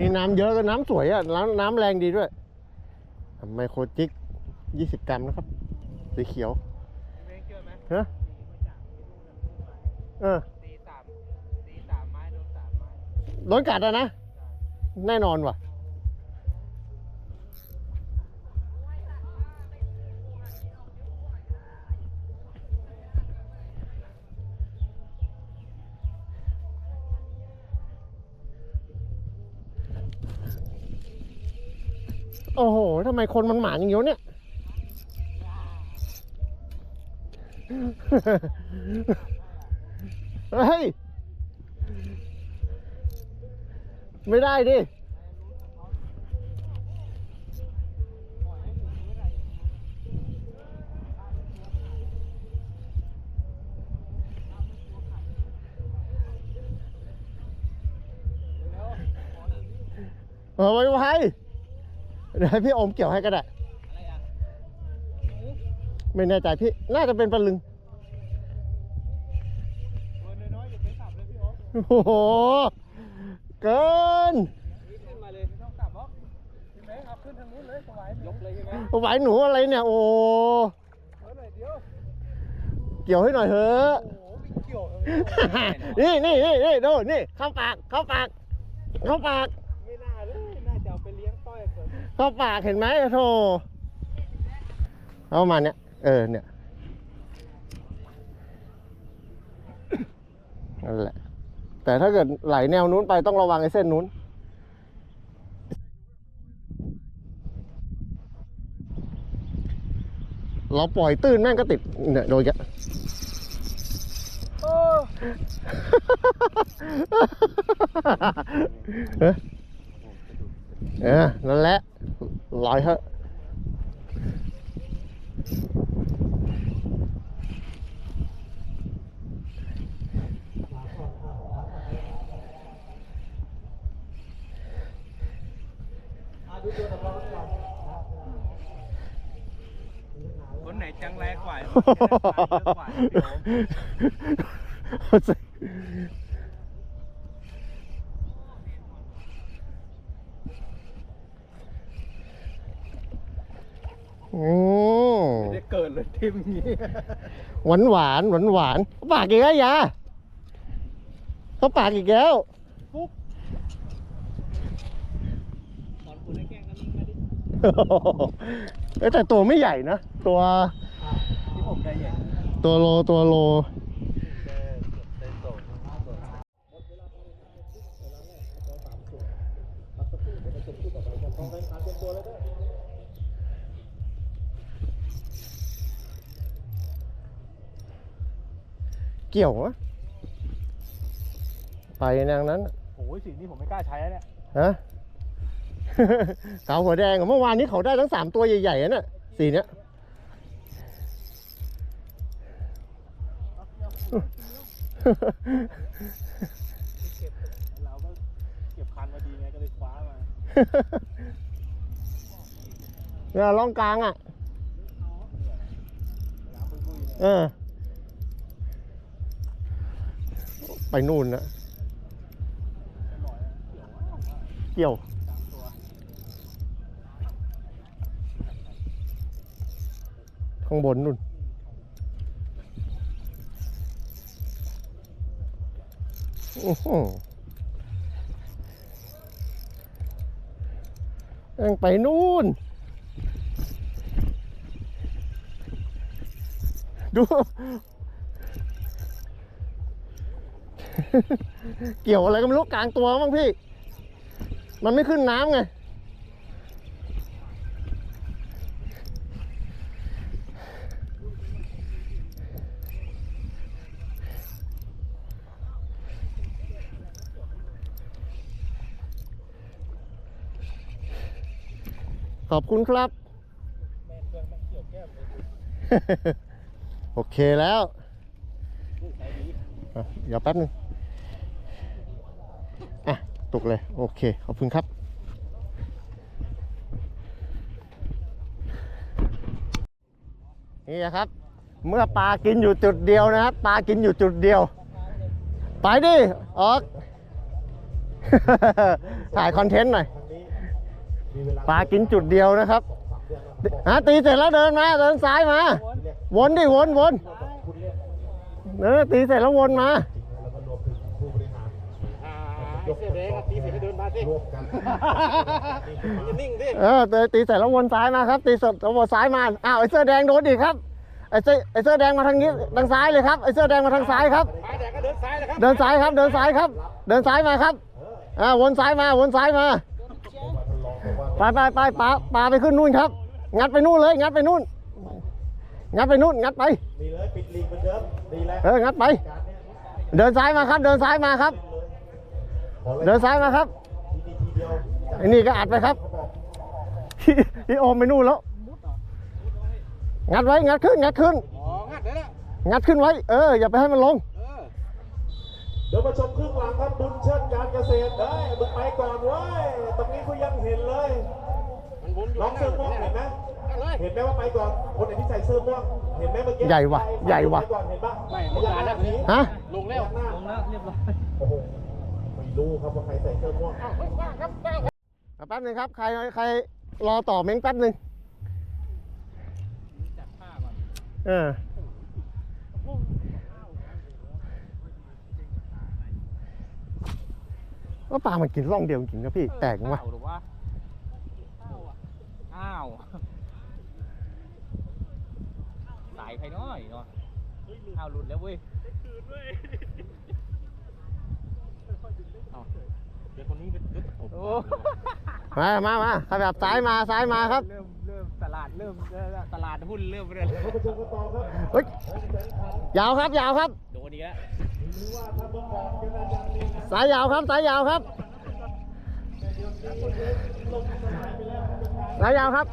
นี่น้ำเยอะก็น้ำสวยอะน้ำน้ำแรงดีด้วย ไมโครจิกยี่สิบกรัมนะครับ สีเขียวเม้งเจอไหมฮะเออตีสามตีสามไม้โดนสามไม้โดนกัดอะนะ แน่นอนว่ะ โอ้โหทำไมคนมันหมาอย่างเงี้ยวะเนี่ย เฮ้ย ไม่ได้ดิ เอาไว้ไว้ เดี๋ยวให้พี่โอมเกี่ยวให้ก็ได้ อะไรอะไม่แน่ใจพี่ น่าจะเป็นปลาลึง ตัวน้อยๆอย่าไปสับเลยพี่โอ๊คโอ้โห เกินนี่ขึ้นมาเลยไม่ต้องสับหรอกพี่เม้งเอาขึ้นทางนู้นเลยสบายยกเลยใช่ไหมไหวหนูอะไรเนี่ย โอ้ เออหน่อยเดียวเกี่ยวให้หน่อยเถอะ โอ้โหไม่เกี่ยวนี่นี่นี่นี่ดูนี่เข้าปากเข้าปากเข้าปาก เข้าปากเห็นไหมโธ่เอาประมาณเนี้ยเออเนี่ยนั่นแหละ แต่ถ้าเกิดไหลแนวนู้นไปต้องระวังไอ้เส้นนู้น เราปล่อยตื้นแม่งก็ติดเนี่ยโดนแกโอ้เออ เออนั่นแหละลอยเถอะคนไหนจังแรงกว่าคนไหนเยอะกว่า โอ๊คอืมไม่ได้เกิดเลยทิมนี้หวานหวานหวานหวานปากอีกแล้วยาเขาปากอีกแล้วปุ๊บตอนคุณได้แกล้งกันนิ่งมาดิเอ้ยแต่ตัวไม่ใหญ่นะ ตัวที่ผมได้ใหญ่ตัวโลตัวโล เกี่ยววะไปนางนั้นโอ้ยสีนี้ผมไม่กล้าใช้แล้วเนี่ยฮะ ขาวหัวแดงอะเมื่อวานนี้เขาได้ทั้งสามตัวใหญ่ๆอะน่ะสีเนี้ยเก็บเราก็เก็บคันมาดีไงก็เลยคว้ามาเนี่ยร่องกลางอะน้ำปุ้ยๆเนี่ยเออ ไปนู่นนะเกี่ยวอะเกี่ยว ข้างบนนู่นอื้อหือแม่งไปนู่น ดู เกี่ยวอะไรก็ไม่รู้กลางตัวบ้างพี่ มันไม่ขึ้นน้ำไง ขอบคุณครับ โอเคแล้วลูกไหนดีอะเดี๋ยวแป๊บนึงอะ ตกเลย โอเค ขอบคุณครับนี่นะครับ เมื่อปลากินอยู่จุดเดียวนะครับปลากินอยู่จุดเดียว ไปดิออก ถ่ายคอนเทนต์หน่อยปลากินจุดเดียวนะครับฮะตีเสร็จแล้วเดินมา เดินซ้ายมา วนดิวนวนเออตีเสร็จแล้ววนมา เสื้อแดงตีเสร็จเดินมาสิจะนิ่งดิเออตีตีเสร็จแล้ววนซ้ายมาครับ ตีเสร็จแล้ววนซ้ายมาอ้าวไอ้เสื้อแดงโดนอีกครับไอ้เสื้อไอ้เสื้อแดงมาทางนี้ทางซ้ายเลยครับไอ้เสื้อแดงมาทางซ้ายครับขาแดงก็เดินซ้ายเลยครับ เดินซ้ายครับเดินซ้ายครับ เดินซ้ายมาครับอ่าวนซ้ายมาวนซ้ายมาไปไปไปปลาปลาไปขึ้นนู่นครับ งัดไปนู่นเลยงัดไปนู่นงัดไปนู่นงัดไปดีเลยปิดลีกเหมือนเดิมดีแล้วเอองัดไป เดินซ้ายมาครับ เดินซ้ายมาครับ เดินซ้ายมาครับทีทีเดียวไอ้นี่ก็อัดไปครับพี่โอมไปนู่นแล้ว งัดไว้ งัดขึ้น งัดขึ้นอ๋องัดได้แล้วงัดขึ้นไว้ เออ อย่าไปให้มันลงเออเดี๋ยวมาชมครึ่งหลังครับบุญเชิดการเกษตรเฮ้ยมึงไปก่อนเว้ย ตรงนี้กูยังเห็นเลยมันวนอยู่น้องเสื้อม่วงเห็นไหมกันเลยเห็นไหมว่าไปก่อน คนไหนที่ใส่เสื้อม่วง เห็นไหมเมื่อกี้ ใหญ่ว่ะไปใหญ่ว่ะไปก่อนเห็นปะไม่เมื่อวานแล้วนี้ฮะ ลงแล้วลงแล้วเรียบร้อย โอ้โหไม่รู้ครับว่าใครใส่เสื้อม่วงแป๊บหนึงครับ ใครใครรอต่อเม้งแป๊บหนึงจัดผ้าก่อนเออว่าปลามันกินร่องเดียวจริงๆนะพี่ แตกมั้ยเอ้าหรือว่าอ้าวสายใครน้อยเนาะอ้าวหลุดแล้วเว้ยเอ้าเดี๋ยวคนนี้เดี๋ยวผมมามามาขยับซ้ายมาซ้ายมาครับ เริ่มเริ่มตลาดเริ่มเริ่มตลาดหุ้นเริ่มเริ่มเราไปชมกันต่อครับเฮ้ยยาวครับยาวครับ โดนอีกแล้วสายยาวครับสายยาวครับสายยาวครับ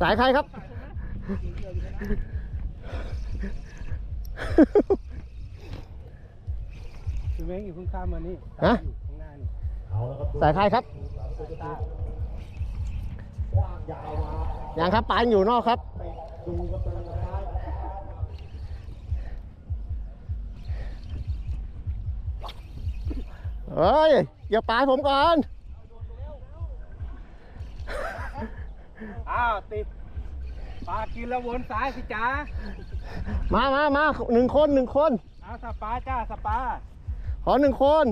สายใครครับ คือแม่งอยู่ข้างๆมานี่ฮะ สายใครครับกว้างยาวมายังครับปลายังอยู่นอกครับไปดูกับตาซ้ายเฮ้ยอย่าปลาให้ผมก่อนอ้าวติดปลากินแล้ววนซ้ายสิจ้ามามามาหนึ่งคนหนึ่งคนเอาสปาจ้าสปาขอหนึ่งคน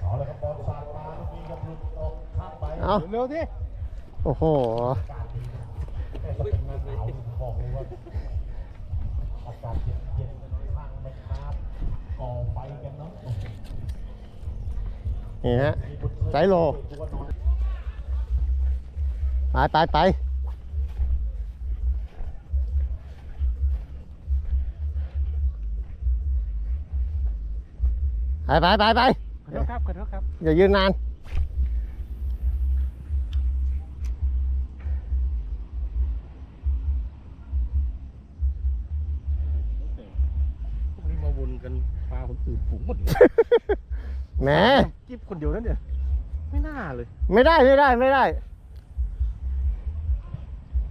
เอาแล้วครับบอลสาดมาลูกนี้ครับหลุดออกข้างไปเอาเร็วสิโอ้โหแต่สเป็นหน้าหนาวบอกเลยว่าอากาศเย็นเย็นๆข้างไม่คาบก่อไฟกันเนาะนี่ฮะไซโลไปไปไปไปไปไปไปขอ โทษครับขอโทษครับอย่ายืนนานพวกนี้มาวนกันปลาผมตื่นฝูงหมดเลยแหมกิ๊บคนเดียวนั่นเนี่ยไม่น่าเลยไม่ได้ไม่ได้ไม่ได้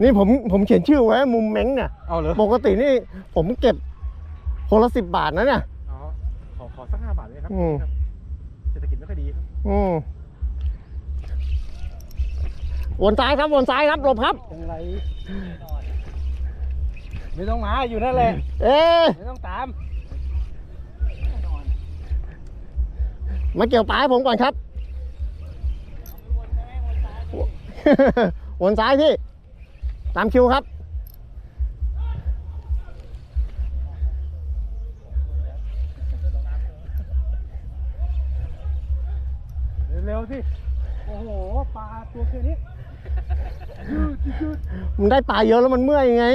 นี่ผมผมเขียนชื่อไว้มุมเม้งเนี่ยเอาเหรอปกตินี่ผมเก็บคนละสิบบาทนะเนี่ย อ๋อขอขอสักห้าบาทเลยครับ อืมเศรษฐกิจไม่ค่ อยดีครับอืมวนซ้ายครับวนซ้ายครับหลบครับเป็นไรไม่ต้องมาอยู่นั่นแหละเอ๊ะไม่ต้องตาม มาเกี่ยวปลาให้ผมก่อนครับ วนซ้ายพี่ ตามคิวครับ สิ โอ้โห ปลาตัวแค่นี้ยืดยืดมันได้ปลาเยอะแล้วมันเมื่อยไง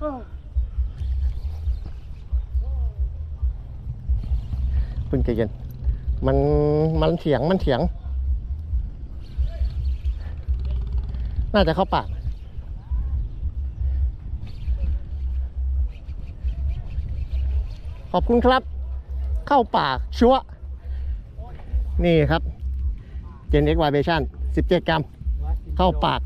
เออเพิ่งใจเย็น มัน มันเถียง มันเถียง น่าจะเข้าปาก ขอบคุณครับ เข้าปากชัวนี่ครับ Gen X Vibration 17 กรัม เข้าปาก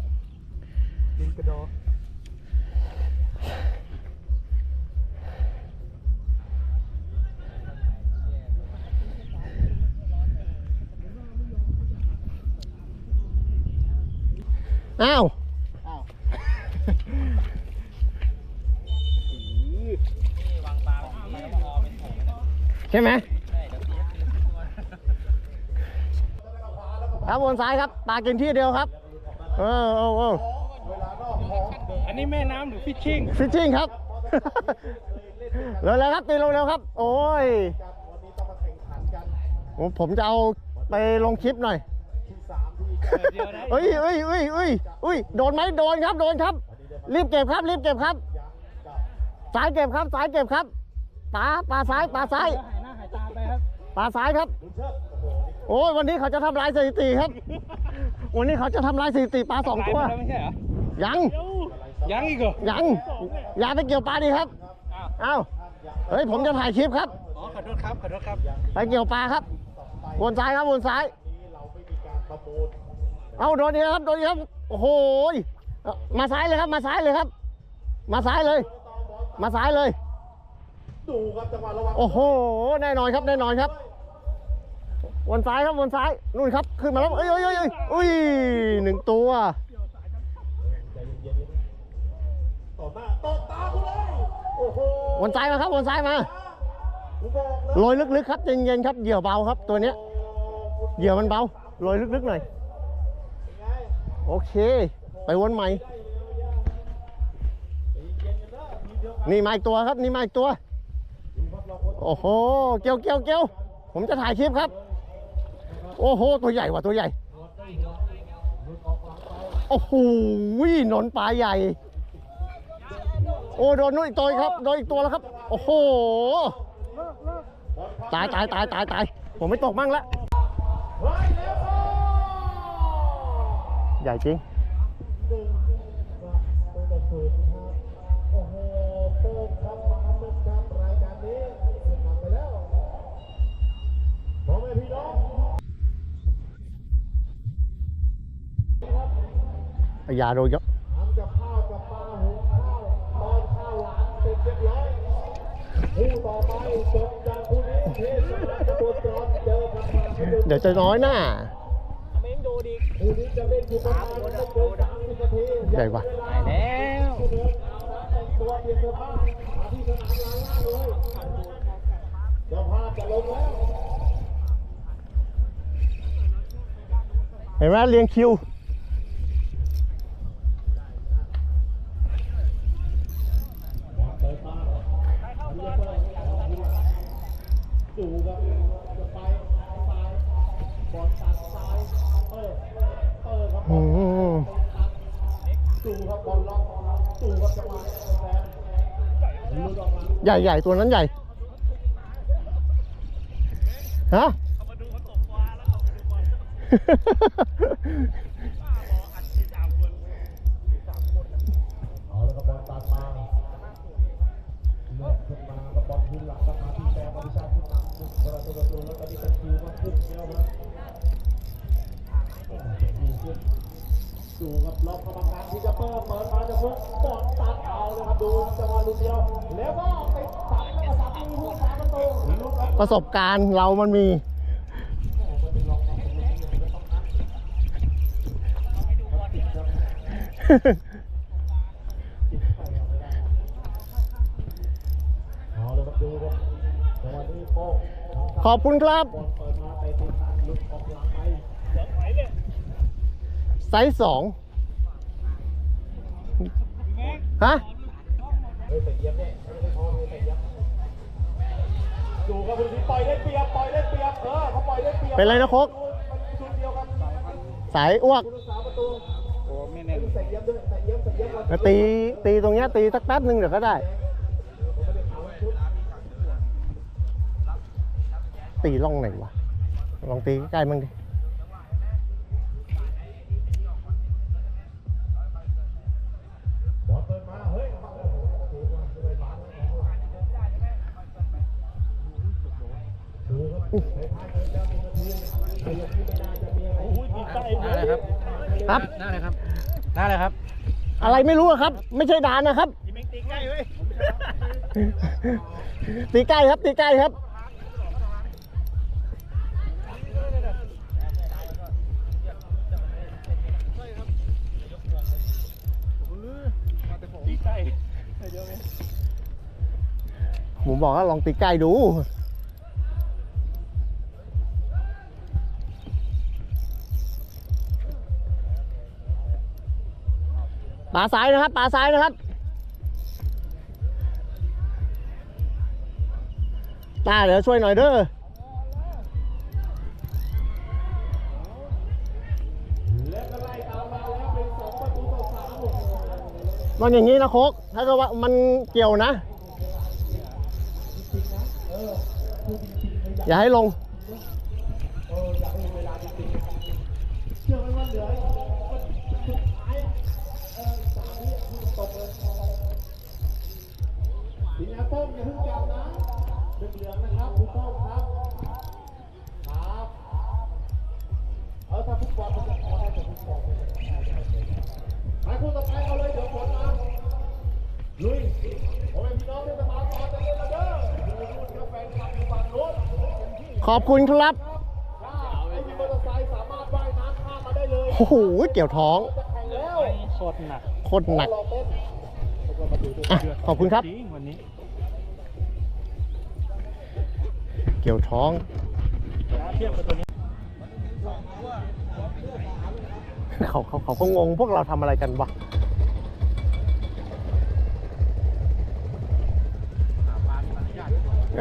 อ้าว ใช่ไหมครับวนซ้ายครับปลากินที่เดียวครับเออเออเอออันนี้แม่น้ำหรือฟิชชิ่งฟิชชิ่งครับเร็วๆครับตีเร็วๆครับ โอ้ยผมผมจะเอาไปลงคลิปหน่อยเดียวได้เอ้ยเอ้ยเอ้ยเอ้ยเอ้ยโดนไหมโดนครับ โดนครับ รีบเก็บครับ รีบเก็บครับ สายเก็บครับ สายเก็บครับ ปลา ปลาซ้าย ปลาซ้าย ปลาซ้ายครับ โอ้ยวันนี้เขาจะทำลายสถิติครับ วันนี้เขาจะทำลายสถิติปลาสองตัวไลฟ์ไปแล้ไม่ใช่เหรอ ยัง ยังอีกเหรอ ยัง อย่าไปเกี่ยวปลาดิครับอ้าวเอ้า เฮ้ยผมจะถ่ายคลิปครับ อ๋อขอโทษครับขอโทษครับ ไปเกี่ยวปลาครับ วนซ้ายครับวนซ้าย เอาโดนดีกแล้วครับโดนดีกครับ โอ้โหยเอามาซ้ายเลยครับ มาซ้ายเลยครับ มาซ้ายเลย มาซ้ายเลย ดูครับจังหวะระวังโอ้โห แน่นอนครับ แน่นอนครับ วนซ้ายครับ วนซ้าย นู่นครับ ขึ้นมาแล้วเอ้ยเอ้ยเอ้ยเอ้ยอุ้ยหนึ่งตัว ใจเย็นๆต่อหน้าต่อตาคุณเลย โอ้โหวนซ้ายมาครับ วนซ้ายมาผมบอกเลยโรยลึกๆครับ เย็นๆครับ เหยื่อเบาครับ ตัวเนี้ย เหยื่อมันเบาโรยลึกๆหน่อยโอเค ไปวนใหม่นี่มาอีกตัวครับ นี่มาอีกตัว โอ้โห เกียวเกียวเกียวผมจะถ่ายคลิปครับ โอ้โห ตัวใหญ่ว่ะตัวใหญ่ โอ้โหหนอนปลาใหญ่ โอ้โดนนู่นอีกตัวครับ โดนอีกตัวแล้วครับ โอ้โห ตายตายตายตายตาย ผมไม่ตกมั่งละเฮ้ยเร็วใหญ่จริง อยู่ประมาณไม่เกินสามสิบนาทีใหญ่ปะตายแล้วแต่งตัวเปลี่ยนเสื้อผ้ามาที่สนามลานล่างเลยเจ้าภาพจะลงแล้วเห็นไหมเรียงคิว จู่ครับจะไปซ้ายบอลตัดซ้ายเปิดเปิดครับบอือลมจู่ครับบอลล็อกจู่ครับจังหวะแฟนลุดออกมาใหญ่ใหญ่ตัวนั้นใหญ่ฮะเอาแล้วก็บอลตัดมาขึ้นมาก็บอลขึ้นหลังก็มาที่ ดูครับล็อกกรรมการที่จะเปิดเปิดมาจะเพิ่งบอลตัดเอาเลยครับดูจังหวะลูกเดียวแล้วก็ไปตัดแล้วก็สับมือผู้สาประตูลูกครับประสบการณ์เรามันมีเอาเลยครับดูครับจังหวะนี้โป้ ขอบคุณครับบอลเปิดมาไปติดหลุดออกหลังไปไซส์สองฮะเฮ้ยแต่เยี่ยมเนี่ยไม่ได้พอเลยแต่เยี่ยมดูครับคุณพี่ปล่อยได้เปรียบปล่อยได้เปรียบเออเขาปล่อยได้เปรียบเป็นไรนะโคกมันชุดเดียวกันสายอ้วกผู้รักษาประตูโอ้ไม่แน่นแต่เยี่ยมด้วยแต่เยี่ยมแต่เยี่ยมแล้วตีตีตรงเนี้ยตีสักแป๊บหนึ่งเดี๋ยวก็ได้ ตีล่องไหนวะ ลองตีใกล้ๆมั่งดิบอลเปิดมาเฮ้ยโอ้โหดูว่าจะไปล้างดูครับในท้ายเกินแล้วหนึ่งนาทีเกมที่ไม่น่าจะมีอะไรผิดพลาดหน้าเลยครับครับหน้าเลยครับหน้าเลยครับ อะไรไม่รู้อะครับ ไม่ใช่ดานนะครับเม้งตีใกล้เว้ยตีใกล้ครับตีใกล้ครับ บอกว่าลองตีใกล้ดู ปลาซ้ายนะครับ ปลาซ้ายนะครับ ตาเดี๋ยวช่วยหน่อยเด้อมันอย่างนี้นะโคกถ้าเกิดว่ามันเกี่ยวนะ อย่าให้ลงเชื่อไหมว่าเหลือมันสุดท้ายอะเออสามวิตกเลยทีนี้ต้มอย่าเพิ่งจับนะเหลืองนะครับคุณต้มครับ ครับ เออถ้าฟุตบอลมันจะพอได้แต่ฟุตบอลไม่ได้ไปคู่ต่อไปเอาเลยเดี๋ยวผลมาลุยผมเป็นพี่น้องเทศบาลตอน ขอบคุณครับถ้ามไซค์สามารถว่ายน้ำข้ามมาได้เลยโอ้โหเกี่ยวท้องโคตรหนักโคตรหนักอะขอบคุณครับ วันนี้ เกี่ยวท้องเขาเขาเขาก็งงพวกเราทำอะไรกันวะ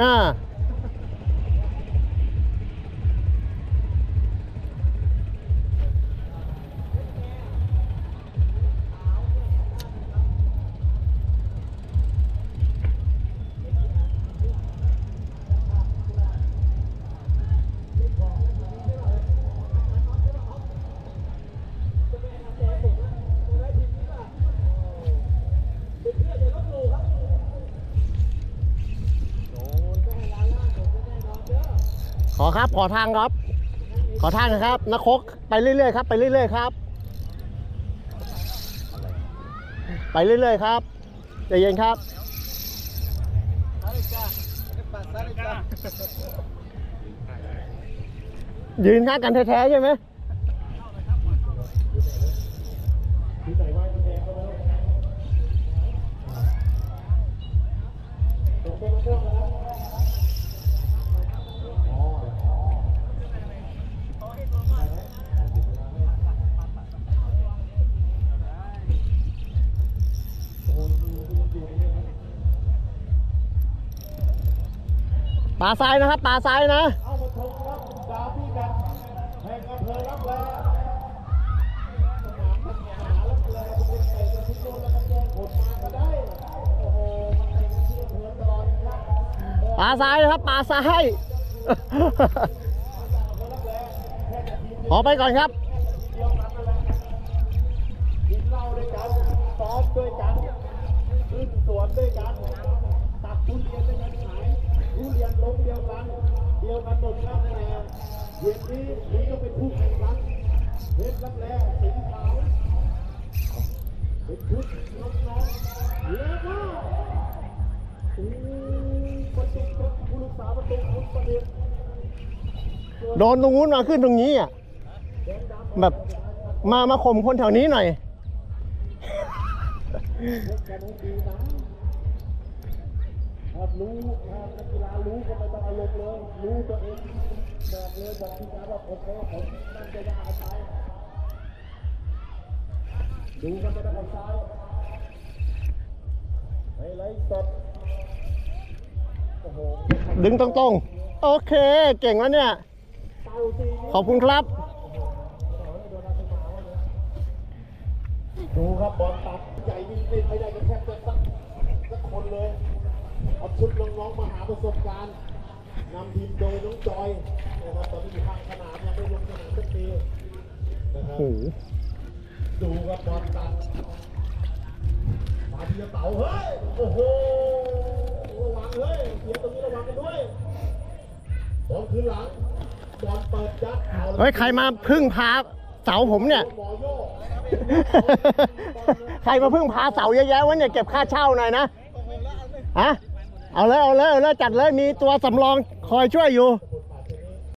อ่า ขอครับขอทางครับ ขอทางนะครับนักคกไปเรื่อยๆครับ ไปเรื่อยๆครับ ไปเรื่อยๆครับใจเย็นครับ ยืนข้างกันแท้ๆใช่ไหมาซ้ายนะครับปลาซ้ายนะเอามาชมครับดาวพี่กันแห่งอำเภอรับแลสนามพัฒนารับแลเป็นเตะกันทุกคนแล้วก็แจ้งผลมาก็ได้โอ้โหมันเตะที่อำเภอตลอดครับปลาซ้ายนะครับปลาซ้ายขอไปก่อนครับกินเหล้าด้วยกันซ้อมด้วยกันขึ้นสวนด้วยกันตักทุเรียนด้วยกัน ลงเดียวกันเดียวกันหมดครับแต่เย็นนี้นี้ก็เป็นผู้แข่งขันเพชรรับแลสิงห์ขาวเป็นชุดน้องๆแล้วก็โอ้ประตูครับผู้รักษาประตูคุณประเด็นโดนตรงนู้นมาขึ้นตรงนี้อะแบบมามาข่มคนแถวนี้หน่อย เล่นกันให้ดีนะถ้ารู้นักกีฬารู้ก็ไม่ต้องอารมณ์เลยรู้ตัวเองบอกเลยบอกทีมงานว่าโอเคผมตั้งใจจะเอาไปดูกันไปทางซ้ายไฮไลท์สดโอ้โหดึงตรงๆ โอเค เก่งแล้วเนี่ย ขอบคุณครับ ดูครับบอลตัดใหญ่วิ่งเล่นไม่ได้ก็แทบจะสักสักคนเลย เอาชุดน้องๆมาหาประสบการณ์นำทีมโดยน้องจอยนะครับตอนนี้อยู่ข้างสนามยังไม่ลงสนามสักทีนะครับโอ้โหดูครับบอลตัดมาทีละเต๋าเฮ้ยโอ้โหระวังเฮ้ยเสียตรงนี้ระวังกันด้วยบอลคืนหลังบอลเปิดยัดเอาละเฮ้ยใครมาพึ่งพาเสาผมเนี่ย หมอโยกใครมาพึ่งพาเสาเยอะแยะวะเนี่ยเก็บค่าเช่าหน่อยนะฮะ เอาเลยเอาเลยเอาเลยจัดเลยมีตัวสำรองคอยช่วยอยู่